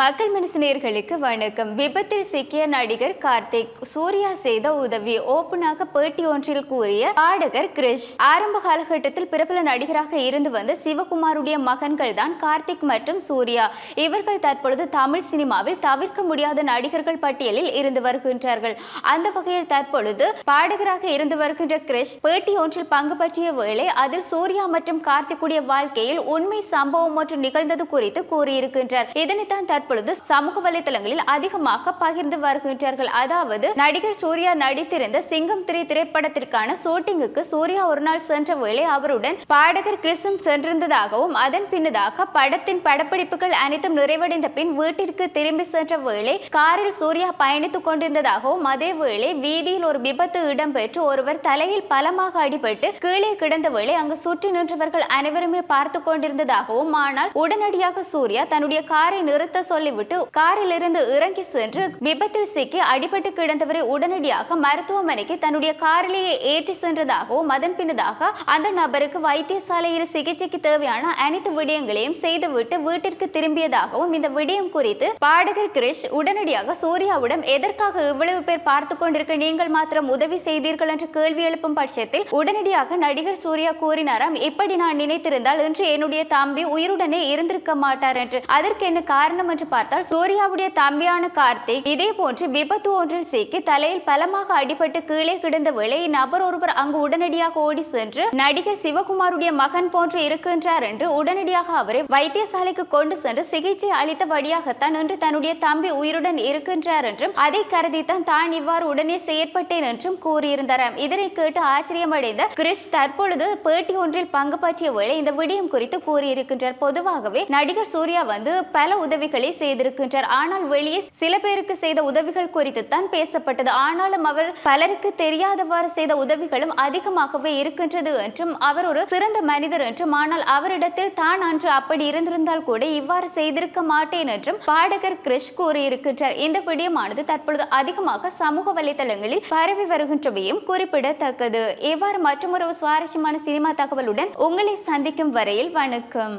மக்கள் மனசினர்களுக்கு வணக்கம். விபத்தில் சிக்கிய நடிகர் கார்த்திக் சூர்யா செய்த உதவி ஓப்பனாக பேட்டி ஒன்றில் கூறிய பாடகர் கிரிஷ் ஆரம்ப காலகட்டத்தில் பிரபல நடிகராக இருந்து வந்த சிவகுமாருடைய மகன்கள் தான் கார்த்திக் மற்றும் சூர்யா. இவர்கள் தற்பொழுது தமிழ் சினிமாவில் தவிர்க்க முடியாத நடிகர்கள் பட்டியலில் இருந்து வருகின்றார்கள். அந்த வகையில் தற்பொழுது பாடகராக இருந்து வருகின்ற கிரிஷ் பேட்டி ஒன்றில் பங்கு பற்றிய வேளை அதில் சூர்யா மற்றும் கார்த்திக்குடைய வாழ்க்கையில் உண்மை சம்பவம் ஒன்று நிகழ்ந்தது குறித்து கூறியிருக்கின்றார். இதனைத்தான் தற்பொழுது சமூக வலைதளங்களில் அதிகமாக பகிர்ந்து வருகின்றார்கள். அதாவது நடிகர் சூர்யா நடித்திருந்த சிங்கம் திரை திரைப்படத்திற்கான ஷூட்டிங்குக்கு சூர்யா ஒரு நாள் சென்ற வேளை அவருடன் பாடகர் கிருஷ்ணன் சென்றிருந்ததாகவும் அதன் பின்னதாக படத்தின் படப்பிடிப்புகள் அனைத்தும் நிறைவடைந்த பின் வீட்டிற்கு திரும்பி சென்ற வேளை காரில் சூர்யா பயணித்துக் கொண்டிருந்ததாகவும் அதே வேளை வீதியில் ஒரு விபத்து இடம்பெற்று ஒருவர் தலையில் பலமாக அடிபட்டு கீழே கிடந்த வேளை அங்கு சுற்றி நின்றவர்கள் அனைவருமே பார்த்து கொண்டிருந்ததாகவும் ஆனால் உடனடியாக சூர்யா தன்னுடைய காரை நிறுத்த சொல்லிவிட்டு காரிலிருந்து இறங்கி சென்று விபத்தில் சிக்கி அடிபட்டு கிடந்தவரை உடனடியாக மருத்துவமனைக்கு தன்னுடைய காரிலேயே ஏற்றி சென்றதாகவும் அதன் பின்னதாக அந்த நபருக்கு வைத்தியசாலையில் சிகிச்சைக்கு தேவையான அனைத்து விடயங்களையும் செய்துவிட்டு வீட்டிற்கு திரும்பியதாகவும் இந்த விடயம் குறித்து பாடகர் கிரிஷ் உடனடியாக சூர்யாவிடம் எதற்காக இவ்வளவு பேர் பார்த்து கொண்டிருக்க நீங்கள் மாத்திரம் உதவி செய்தீர்கள்? என்று கேள்வி எழுப்பும் பட்சத்தில் உடனடியாக நடிகர் சூர்யா கூறினாராம் இப்படி நான் நினைத்திருந்தால் இன்று என்னுடைய தம்பி உயிருடனே இருந்திருக்க மாட்டார் என்று. அதற்கு என்ன காரணம்? என்று பார்த்தால் சூர்யாவுடைய தம்பியான கார்த்திக் இதே போன்று விபத்து ஒன்றில் சிக்கி தலையில் பலமாக அடிபட்டு கீழே கிடந்த வேளை நபர் ஒருவர் அங்கு உடனடியாக ஓடி சென்று நடிகர் சிவகுமாருடைய மகன் போன்று இருக்கின்றார் என்று உடனடியாக அவரை வைத்தியசாலைக்கு கொண்டு சென்று சிகிச்சை அளித்தபடியாகத்தான் இன்று தன்னுடைய தம்பி உயிருடன் இருக்கின்றார் என்றும் அதை கருதித்தான் தான் இவ்வாறு உடனே செயற்பட்டேன் என்றும் கூறியிருந்தாராம் இதனை கேட்டு ஆச்சரியமடைந்த கிரிஷ் தற்பொழுது பேட்டி ஒன்றில் பங்கு பற்றிய வேளை இந்த விடயம் குறித்து கூறியிருக்கின்றார். பொதுவாகவே நடிகர் சூர்யா வந்து பல உதவிகளை செய்திருக்கின்றார். ஆனால் வெளியே சில பேருக்கு செய்த உதவிகள் குறித்து தான் பேசப்பட்டது. ஆனாலும் அவர் பலருக்கு தெரியாதவாறு செய்த உதவிகளும் அதிகமாகவே இருக்கின்றது என்றும் அவர் ஒரு சிறந்த மனிதர் என்றும் ஆனால் அவரிடத்தில் தான் அன்று அப்படி இருந்திருந்தால் கூட இவ்வாறு செய்திருக்க மாட்டேன் என்றும் பாடகர் கிரிஷ் கூறியிருக்கின்றார். இந்த விடயமானது தற்பொழுது அதிகமாக சமூக வலைதளங்களில் பரவி வருகின்றவையும் குறிப்பிடத்தக்கது. இவ்வாறு மற்றொரு சுவாரஸ்யமான சினிமா தகவலுடன் உங்களை சந்திக்கும் வரையில் வணக்கம்.